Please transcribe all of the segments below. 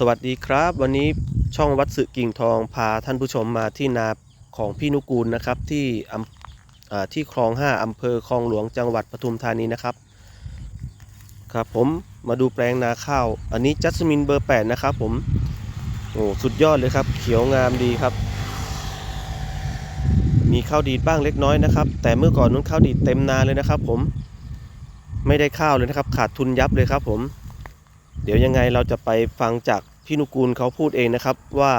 สวัสดีครับ วันนี้ช่องวัดสึกิ่งทองพาท่านผู้ชมมาที่นาของพี่นุกูลนะครับ ที่ที่คลอง 5อำเภอคลองหลวงจังหวัดปทุมธานีนะครับ ครับผมมาดูแปลงนาข้าว อันนี้จัสมินเบอร์ 8 นะครับผมโอ้สุดยอดเลยครับ เขียวงามดีครับ มีข้าวดีดบ้างเล็กน้อยนะครับ แต่เมื่อก่อนนู้นข้าวดีดเต็มนาเลยนะครับ ผมไม่ได้ข้าวเลยนะครับ ขาดทุนยับเลยครับผม เดี๋ยวยังไงเราจะไปฟังจากพี่นุกูลเขาพูดเองนะครับว่า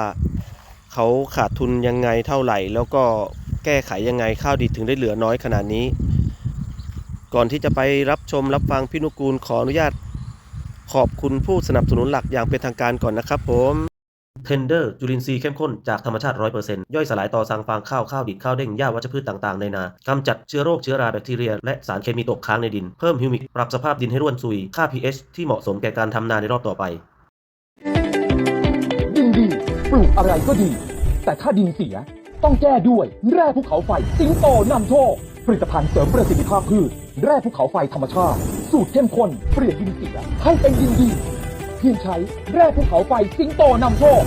เขาขาดทุนยังไงเท่าไหร่ แล้วก็แก้ไขยังไงข้าวดีถึงได้เหลือน้อยขนาดนี้ ก่อนที่จะไปรับชมรับฟังพี่นุกูลขออนุญาตขอบคุณผู้สนับสนุนหลักอย่างเป็นทางการก่อนนะครับผม เทนเดอร์จุลินทรีย์เข้มข้นจากธรรมชาติ 100%ย่อยสลายต่อสังฟางข้าวข้าวดิบข้าวเด้งหญ้าวัชพืชต่างๆในนากำจัดเชื้อโรคเชื้อราแบคทีเรีย และสารเคมีตกค้างในดิน เพิ่มฮิวมิกปรับสภาพดินให้ร่วนซุย ค่า pH ที่เหมาะสมแก่การทำนาในรอบต่อไป ดินดีปลูกอะไรก็ดี แต่ถ้าดินเสียต้องแก้ด้วยแร่ภูเขาไฟสิงโตนำโชคผลิตภัณฑ์เสริมประสิทธิภาพพืชแร่ภูเขาไฟธรรมชาติ สูตรเข้มข้นเปลี่ยนดินเสียให้เป็นดินดี เพียงใช้แร่ภูเขาไฟสิงโตนำโชค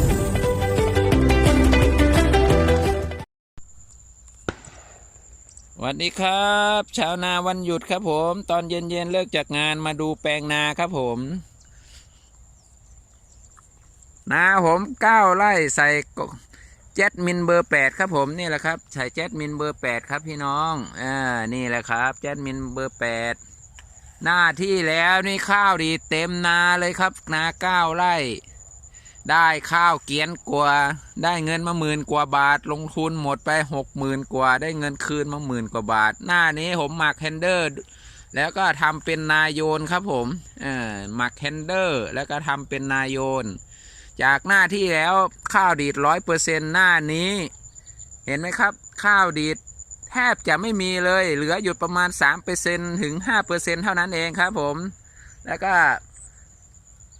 สวัสดีครับ ชาวนาวันหยุดครับผม ตอนเย็นๆเลิกจากงานมาดูแปลงนาครับผม นาผมเก้าไร่ใส่เจ็ดมินเบอร์แปดครับผมนี่แหละครับ ใส่เจ็ดมินเบอร์แปดครับพี่น้องอ่านี่แหละครับเจ็ดมินเบอร์แปด หน้าที่แล้วนี่ข้าวดีเต็มนาเลยครับ นาเก้าไร่ ได้ข้าวเกียนกว่า ได้เงินมาหมื่นกว่าบาท ลงทุนหมดไปหกหมื่นกว่า ได้เงินคืนมาหมื่นกว่าบาท หน้านี้ผมหมักแฮนเดอร์ แล้วก็ทำเป็นนายโยนครับผมเออหมักแฮนเดอร์ แล้วก็ทำเป็นนายโยน จากหน้าที่แล้วข้าวดีดร้อยเปอร์เซ็นหน้านี้ เห็นไหมครับ ข้าวดีด แทบจะไม่มีเลย เหลืออยู่ประมาณ3%เปอร์เซ็นถึง5%เปอร์เซ็นเท่านั้นเองครับผม แล้วก็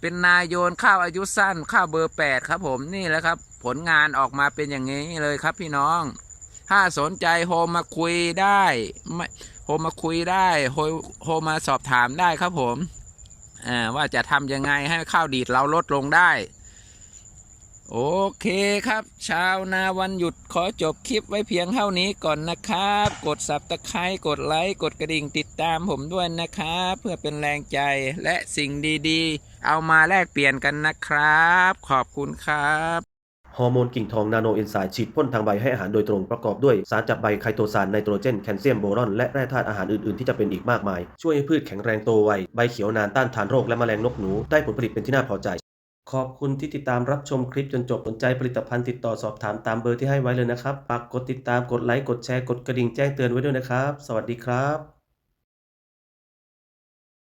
เป็นนายโยนข้าวอายุสั้นข้าวเบอร์แปดครับผมนี่แหละครับ ผลงานออกมาเป็นอย่างนี้เลยครับพี่น้อง ถ้าสนใจโฮมมาคุยได้ไม่โฮมมาคุยได้โฮมมาสอบถามได้ครับผมว่าจะทำยังไงให้ข้าวดีดเราลดลงได้ โอเคครับ ชาวนาวันหยุดขอจบคลิปไว้เพียงเท่านี้ก่อนนะครับ กดสับตะไคร้กดไลค์กดกระดิ่งติดตามผมด้วยนะครับ เพื่อเป็นแรงใจและสิ่งดีๆ เอามาแลกเปลี่ยนกันนะครับ ขอบคุณครับฮอร์โมนกิ่งทองนาโนเอนไซม์ฉีดพ่นทางใบให้อาหารโดยตรงประกอบด้วยสารจับใบไคโตซานไนโตรเจนแคลเซียมโบรอน และแร่ธาตุอาหารอื่น ๆ ที่จะเป็นอีกมากมาย ช่วยให้พืชแข็งแรงโตไว ใบเขียวนานต้านทานโรคและแมลงนกหนู ได้ผลผลิตเป็นที่น่าพอใจ ขอบคุณที่ติดตามรับชมคลิปจนจบสนใจผลิตภัณฑ์ติดต่อสอบถามตามเบอร์ที่ให้ไว้เลยนะครับฝากกดติดตามกดไลค์กดแชร์กดกระดิ่งแจ้งเตือนไว้ด้วยนะครับ สวัสดีครับ